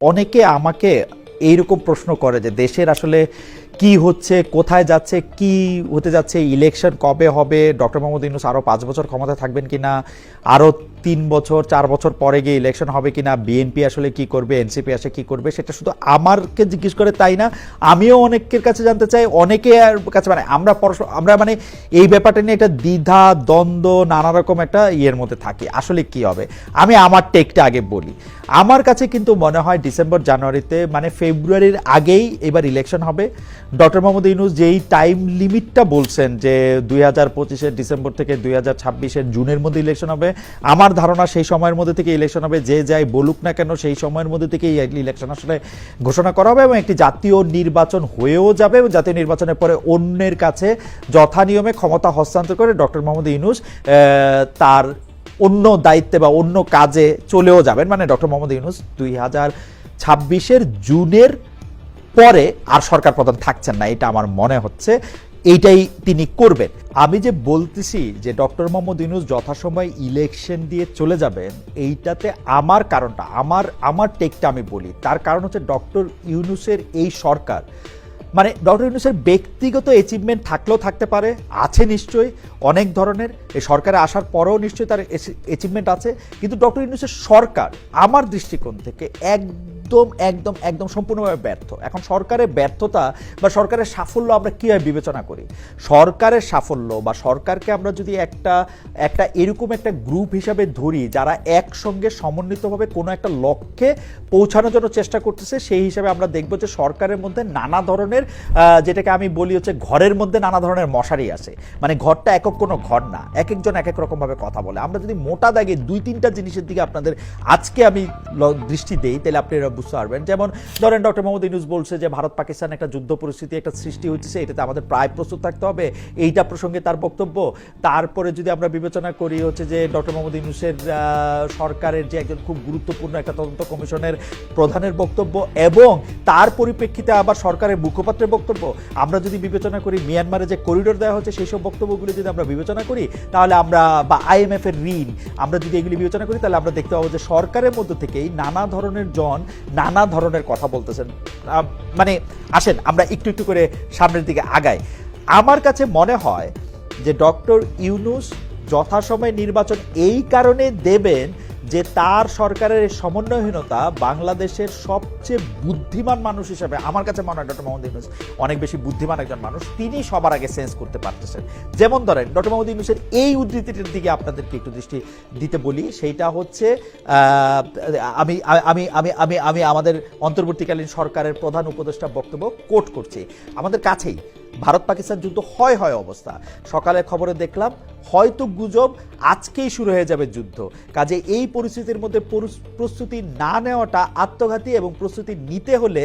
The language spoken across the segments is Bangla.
অনেকে আমাকে এইরকম প্রশ্ন করে যে দেশের আসলে কি হচ্ছে, কোথায় যাচ্ছে, কি হতে যাচ্ছে ইলেকশন কবে হবে ডক্টর মোহাম্মদ ইউনুস আরও পাঁচ বছর ক্ষমতা থাকবেন কি না আরও তিন বছর, চার বছর পরে গিয়ে ইলেকশন হবে কিনা বিএনপি আসলে কি করবে এনসিপি আসে কি করবে, সেটা শুধু আমারকে জিজ্ঞেস করে তাই না, আমিও অনেকের কাছে জানতে চাই, অনেকে আর কাছে মানে আমরা পরস্পর আমরা মানে এই ব্যাপারটা নিয়ে একটা দ্বিধা, দ্বন্দ্ব, নানা রকম একটা ইয়ের মধ্যে থাকি, আসলে কি হবে? আমি আমার টেকটা আগে বলি, আমার কাছে কিন্তু মনে হয় ডিসেম্বর জানুয়ারিতে মানে ফেব্রুয়ারির আগেই এবার ইলেকশন হবে ডক্টর মোহাম্মদ ইউনুস যেই টাইম লিমিটটা বলছেন যে দুই হাজার পঁচিশের ডিসেম্বর থেকে দুই হাজার ছাব্বিশের জুনের মধ্যে ইলেকশন হবে, আমার ধারণা সেই সময়ের মধ্যে থেকে ইলেকশন হবে, যে যাই বলুক না কেন সেই সময়ের মধ্যে থেকে এই ইলেকশন আসলে ঘোষণা করা হবে এবং একটি জাতীয় নির্বাচন হয়েও যাবে এবং জাতীয় নির্বাচনের পরে অন্যের কাছে যথা নিয়মে ক্ষমতা হস্তান্তর করে ডক্টর মোহাম্মদ ইউনুস তার অন্য দায়িত্বে বা অন্য কাজে চলেও যাবেন। মানে ডক্টর মোহাম্মদ ইউনুস দুই হাজার ছাব্বিশের জুনের পরে আর সরকার প্রধান থাকছেন না, এটা আমার মনে হচ্ছে। এইটাই তিনি করবেন। আমি যে বলতেছি যে ডক্টর মোহাম্মদ ইউনুস যথাসময় ইলেকশন দিয়ে চলে যাবেন, এইটাতে আমার কারণটা, আমার আমার টেকটা আমি বলি। তার কারণ হচ্ছে ডক্টর ইউনুসের এই সরকার। মানে ডক্টর ইউনুসের ব্যক্তিগত অ্যাচিভমেন্ট থাকলেও থাকতে পারে, আছে নিশ্চয়ই, অনেক ধরনের। এই সরকারে আসার পরেও নিশ্চয়ই তার অ্যাচিভমেন্ট আছে। কিন্তু ডক্টর ইউনুসের সরকার আমার দৃষ্টিকোণ থেকে একদম একদম একদম সম্পূর্ণভাবে ব্যর্থ। এখন সরকারের ব্যর্থতা বা সরকারের সাফল্য আমরা কীভাবে বিবেচনা করি? সরকারের সাফল্য বা সরকারকে আমরা যদি একটা একটা এরকম একটা গ্রুপ হিসাবে ধরি, যারা একসঙ্গে সমন্বিতভাবে কোনো একটা লক্ষ্যে পৌঁছানোর জন্য চেষ্টা করতেছে, সেই হিসাবে আমরা দেখব যে সরকারের মধ্যে নানা ধরনের যেটাকে আমি বলি হচ্ছে ঘরের মধ্যে নানা ধরনের মশারি আছে। মানে ঘরটা একক কোনো ঘর না এক একজন এক এক রকমভাবে কথা বলে। আমরা যদি মোটা দাগে দুই তিনটা জিনিসের দিকে আপনাদের আজকে আমি দৃষ্টি দেই, তাহলে আপনারা বুঝতে পারবেন। যেমন ধরেন ডক্টর মোহাম্মদ ইউনুস বলছে যে, ভারত পাকিস্তান একটা যুদ্ধ পরিস্থিতি, একটা সৃষ্টি হচ্ছে এটাতে আমাদের প্রায় প্রস্তুত থাকতে হবে। এইটা প্রসঙ্গে তার বক্তব্য। তারপরে যদি আমরা বিবেচনা করি হচ্ছে যে, ডক্টর মোহাম্মদ ইউনুসের সরকারের যে একজন খুব গুরুত্বপূর্ণ একটা তদন্ত কমিশনের প্রধানের বক্তব্য এবং তার পরিপ্রেক্ষিতে আবার সরকারের মুখপাত্রের বক্তব্য, আমরা যদি বিবেচনা করি, মিয়ানমারে যে করিডোর দেওয়া হচ্ছে, সেই সব বক্তব্যগুলি যদি আমরা বিবেচনা করি, তাহলে আমরা, বা আইএমএফ এর ঋণ, আমরা যদি এগুলি বিবেচনা করি, তাহলে আমরা দেখতে পাবো যে, সরকারের মধ্য থেকেই নানা ধরনের জন নানা ধরনের কথা বলতেছেন। মানে আসেন, আমরা একটু একটু করে সামনের দিকে আগাই। আমার কাছে মনে হয় যে ডক্টর ইউনুস যথাসময়ে নির্বাচন এই কারণে দেবেন যে তার সরকারের এই সমন্বয়হীনতা বাংলাদেশের সবচেয়ে বুদ্ধিমান মানুষ হিসাবে, আমার কাছে মনে হয় ডক্টর মোহাম্মদ ইউনুস অনেক বেশি বুদ্ধিমান একজন মানুষ, তিনি সবার আগে সেন্স করতে পারতেছেন। যেমন ধরেন, ডক্টর মোহাম্মদ ইউনুসের এই উদ্ধৃতিটির দিকে আপনাদেরকে একটু দৃষ্টি দিতে বলি, সেইটা হচ্ছে আমি আমি আমি আমি আমি আমাদের অন্তর্বর্তীকালীন সরকারের প্রধান উপদেষ্টা বক্তব্য কোট করছি। আমাদের কাছেই ভারত পাকিস্তান যুদ্ধ হয় হয় অবস্থা। সকালের খবরে দেখলাম, হয়তো গুজব আজকেই শুরু হয়ে যাবে যুদ্ধ। কাজে এই পরিস্থিতির মধ্যে প্রস্তুতি না নেওয়াটা আত্মঘাতী এবং প্রস্তুতি নিতে হলে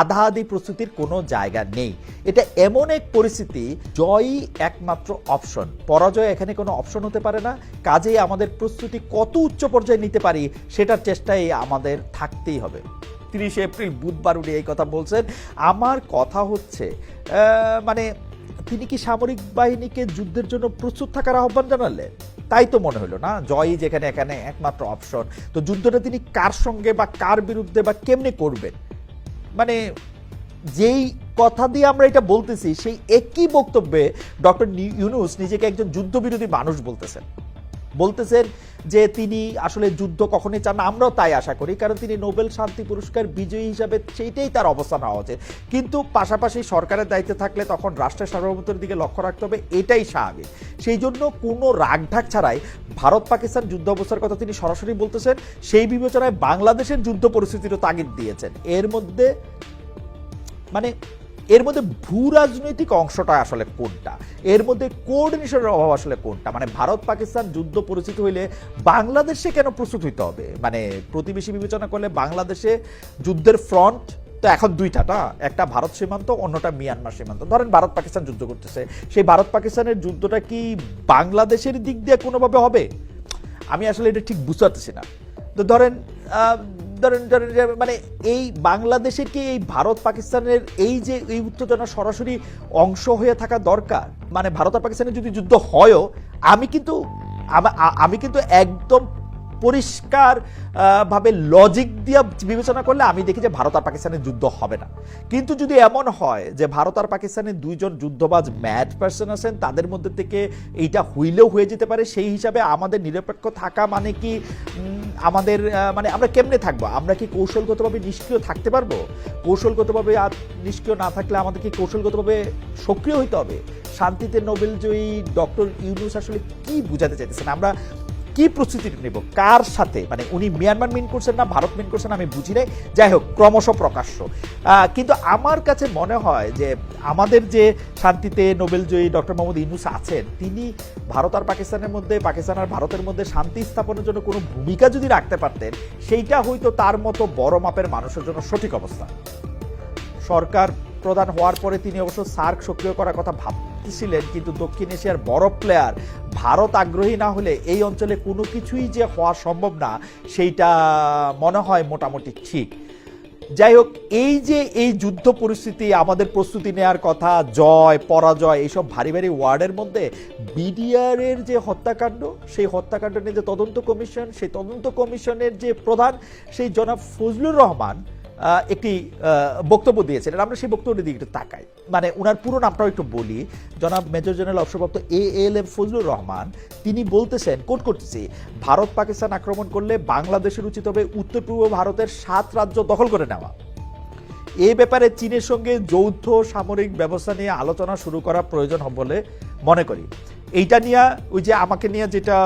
আধা আধি প্রস্তুতির কোনো জায়গা নেই। এটা এমন এক পরিস্থিতি, জয়ই একমাত্র অপশন। পরাজয় এখানে কোনো অপশন হতে পারে না। কাজেই আমাদের প্রস্তুতি কত উচ্চ পর্যায়ে নিতে পারি, সেটার চেষ্টাই আমাদের থাকতেই হবে। তিরিশে এপ্রিল বুধবার উনি এই কথা বলছেন। আমার কথা হচ্ছে মানে তিনি কি সামরিক বাহিনীকে যুদ্ধের জন্য প্রস্তুত থাকার আহ্বান জানালেন? তাই তো মনে হলো না জয়ই যেখানে এখানে একমাত্র অপশন। তো যুদ্ধটা তিনি কার সঙ্গে বা কার বিরুদ্ধে বা কেমনে করবেন? মানে যেই কথা দিয়ে আমরা এটা বলতেছি, সেই একই বক্তব্যে ডক্টর ইউনুস নিজেকে একজন যুদ্ধবিরোধী মানুষ বলতেছেন। বলতেছেন যে তিনি আসলে যুদ্ধ কখনোই চান না। আমরাও তাই আশা করি, কারণ তিনি নোবেল শান্তি পুরস্কার বিজয়ী হিসাবে সেইটাই তার অবস্থান হওয়া উচিত। কিন্তু পাশাপাশি সরকারের দায়িত্বে থাকলে তখন রাষ্ট্রের সার্বভৌমত্বের দিকে লক্ষ্য রাখতে হবে, এটাই স্বাভাবিক। সেই জন্য কোনো রাগঢাক ছাড়াই ভারত পাকিস্তান যুদ্ধ অবস্থার কথা তিনি সরাসরি বলতেছেন, সেই বিবেচনায় বাংলাদেশের যুদ্ধ পরিস্থিতিরও তাগিদ দিয়েছেন। এর মধ্যে মানে এর মধ্যে ভূ রাজনৈতিক অংশটা আসলে কোনটা? এর মধ্যে কোঅর্ডিনেশনের অভাব আসলে কোনটা? মানে ভারত পাকিস্তান যুদ্ধ পরিস্থিতি হইলে বাংলাদেশে কেন প্রস্তুত হইতে হবে? মানে প্রতিবেশী বিবেচনা করলে বাংলাদেশে যুদ্ধের ফ্রন্ট তো এখন দুইটা না? একটা ভারত সীমান্ত, অন্যটা মিয়ানমার সীমান্ত। ধরেন ভারত পাকিস্তান যুদ্ধ করতেছে। সেই ভারত পাকিস্তানের যুদ্ধটা কি বাংলাদেশের দিক দিয়ে কোনোভাবে হবে? আমি আসলে এটা ঠিক বুঝতে পারতেছি না। তো ধরেন ধরেন মানে এই বাংলাদেশের কি এই ভারত পাকিস্তানের এই যে এই উত্তেজনা সরাসরি অংশ হয়ে থাকা দরকার? মানে ভারত আর পাকিস্তানের যদি যুদ্ধ হয়ও, আমি কিন্তু আমি কিন্তু একদম পরিষ্কার ভাবে লজিক দিয়ে বিবেচনা করলে আমি দেখি যে ভারত আর পাকিস্তানের যুদ্ধ হবে না। কিন্তু যদি এমন হয় যে ভারত আর পাকিস্তানের দুইজন যুদ্ধবাজ ম্যাড পার্সন আছেন, তাদের মধ্যে থেকে এইটা হইলেও হয়ে যেতে পারে। সেই হিসাবে আমাদের নিরপেক্ষ থাকা মানে কি আমাদের মানে আমরা কেমনে থাকব? আমরা কি কৌশলগতভাবে নিষ্ক্রিয় থাকতে পারব? কৌশলগতভাবে নিষ্ক্রিয় না থাকলে আমাদের কি কৌশলগতভাবে সক্রিয় হইতে হবে? শান্তিতে নোবেল জয়ী ডক্টর ইউনুস আসলে কি বুঝাতে চাইতেছেন? আমরা কি প্রস্তুতি নেব? কার সাথে? মানে উনি মিয়ানমার মিন করছেন না, ভারত মিন করছেন আমি বুঝি নাই। যাই হোক, ক্রমশ প্রকাশ্য। কিন্তু আমার কাছে মনে হয় যে আমাদের যে শান্তিতে নোবেল জয়ী ডক্টর মোহাম্মদ ইনুস আছেন, তিনি ভারত আর পাকিস্তানের মধ্যে, পাকিস্তান আর ভারতের মধ্যে শান্তি স্থাপনের জন্য কোনো ভূমিকা যদি রাখতে পারতেন, সেইটা হয়তো তার মতো বড় মাপের মানুষের জন্য সঠিক অবস্থা। সরকার প্রধান হওয়ার পরে তিনি অবশ্য সার্ক সক্রিয় করার কথা ভাবতেছিলেন কিন্তু দক্ষিণ এশিয়ার বড় প্লেয়ার ভারত আগ্রহী না হলে এই অঞ্চলে কোনো কিছুই যে হওয়া সম্ভব না, সেইটা মনে হয় মোটামুটি ঠিক। যাই হোক, এই যে এই যুদ্ধ পরিস্থিতি, আমাদের প্রস্তুতি নেওয়ার কথা, জয়, পরাজয়, এইসব ভারী ভারী ওয়ার্ডের মধ্যে বিডিআর এর যে হত্যাকাণ্ড, সেই হত্যাকাণ্ড নিয়ে যে তদন্ত কমিশন, সেই তদন্ত কমিশনের যে প্রধান, সেই জনাব ফজলুর রহমান একটি বক্তব্য দিয়েছিলেন আমরা সেই বক্তব্যের দিকে একটু তাকাই। মানে ওনার পুরো নামটাও একটু বলি। জনাব মেজর জেনারেল অবসরপ্রাপ্ত A L M Fazlur Rahman, তিনি বলতেছেন, কোট করতেছি, ভারত পাকিস্তান আক্রমণ করলে বাংলাদেশের উচিত হবে উত্তর পূর্ব ভারতের সাত রাজ্য দখল করে নেওয়া। এ ব্যাপারে চীনের সঙ্গে যৌথ সামরিক ব্যবস্থা নিয়ে আলোচনা শুরু করা প্রয়োজন হবে বলে মনে করি। এইটা নিয়ে, ওই যে আমাকে নিয়ে যেটা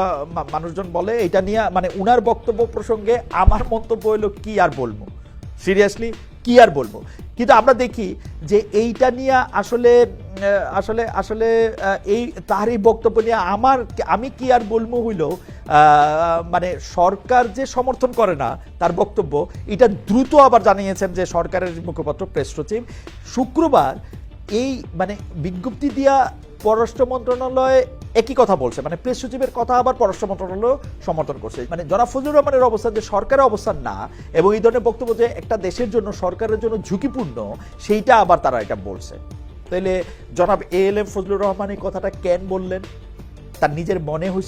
মানুষজন বলে এটা নিয়ে মানে উনার বক্তব্য প্রসঙ্গে আমার মন্তব্য হলো কি আর বলব? সিরিয়াসলি কি আর বলব? কিন্তু আমরা দেখি যে এইটা নিয়ে আসলে আসলে আসলে এই তার এই বক্তব্য নিয়ে আমার আমি কি আর বলব হইল মানে সরকার যে সমর্থন করে না তার বক্তব্য, এটা দ্রুত আবার জানিয়েছেন যে সরকারের মুখপাত্র, প্রেস সচিব। শুক্রবার এই মানে বিজ্ঞপ্তি দিয়া পররাষ্ট্র মন্ত্রণালয় একই কথা বলছে। মানে প্রেস সচিবের কথা আবার পররাষ্ট্র মন্ত্রণালয় সমর্থন করছে। মানে জনাব ফজলুর রহমানের অবস্থান যে সরকারের অবস্থান না, এবং এই ধরনের বক্তব্য যে একটা দেশের জন্য, সরকারের জন্য ঝুঁকিপূর্ণ, সেইটা আবার তারা এটা বলছে। তাহলে জনাব A L M Fazlur Rahman এই কথাটা কেন বললেন? তার নিজের মনে হয়েছে